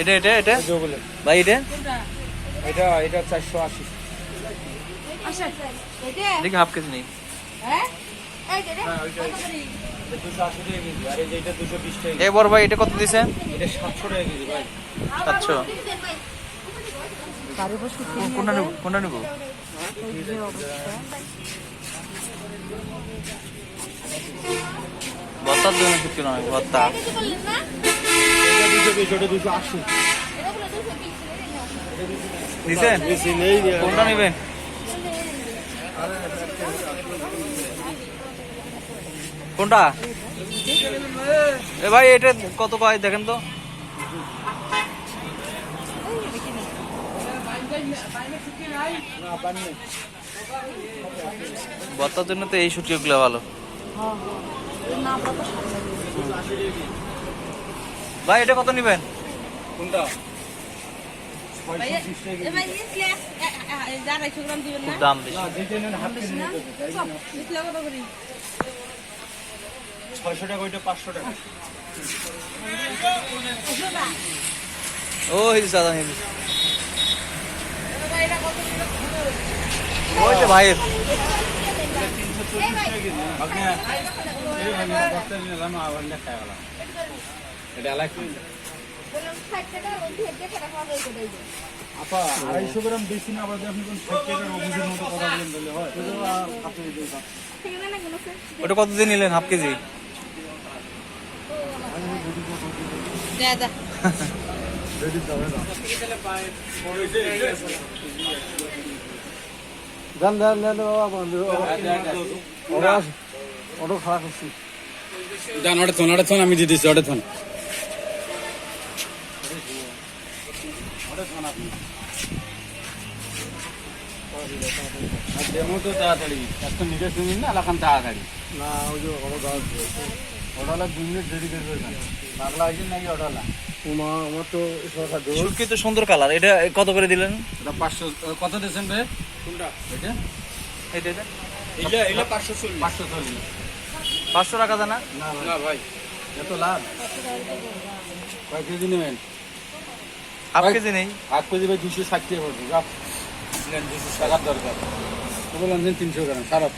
এটা এটা এটা? ভাই এটা? এটা এটা চারশো আশি। আচ্ছা, দেখি হাফ কেজি নেই। এ বড় ভাই এটা কত দিছেন এটা সাতশো টাকা কেজি ভাই। সাতশো। কোনটা নেব কোনটা নেব। ভত্তার জন্য ভত্তা দুশো বিশ ওটা দুশো আশি। দিছেন কোনটা নেবেন? কোনটা? এ ভাই এটা কত কয় দেখেন তো। বর্তার জন্য তো এই শুটিগুলো ভালো হ্যাঁ, হ্যাঁ। এর নামটা তো সামনে। ভাই এটা কত নেবেন? কোনটা? দাম বেশি? ছয়শো টাকা ওইটা পাঁচশো টাকা। নিবি ওই যে ভাইয়ের ভাঙে এটা এলাক আপা আড়াইশো গ্রাম বেশি না আবার আপনি কোন ষাট টাকার অফিসের মতো কথা বলেন বলে হয়। ওটা কত দিয়ে নিলেন? Half KG? জান জান বাবা বন্ধু ওটা খারাপ হচ্ছে জান ওটা থন ওটা থন আমি দিয়ে দিচ্ছি ওটা থন। আর ডেমো তো তাড়াতাড়ি। শুনিন না এলাকান তাড়াতাড়ি। না ওই যে মিনিট দেরি আছে নাকি ওটা হলো আমার তো সরকার শুটকি তো সুন্দর কালার এটা কত করে দিলেন? এটা পাঁচশো কত দিয়েছেন রে কোনটা? এটা? এটা এটা এটা এটা পাঁচশো চল্লিশ। পাঁচশো চল্লিশ। পাঁচশো টাকা জানা না ভাই এত লাভ? কয় কেজি নেবেন? হাফ কেজি নেই। হাফ কেজি ভাই দুশো ষাট টাকা পড়বে দুশো টাকার দরকার। তো বললাম তিনশো গ্রাম খারাপ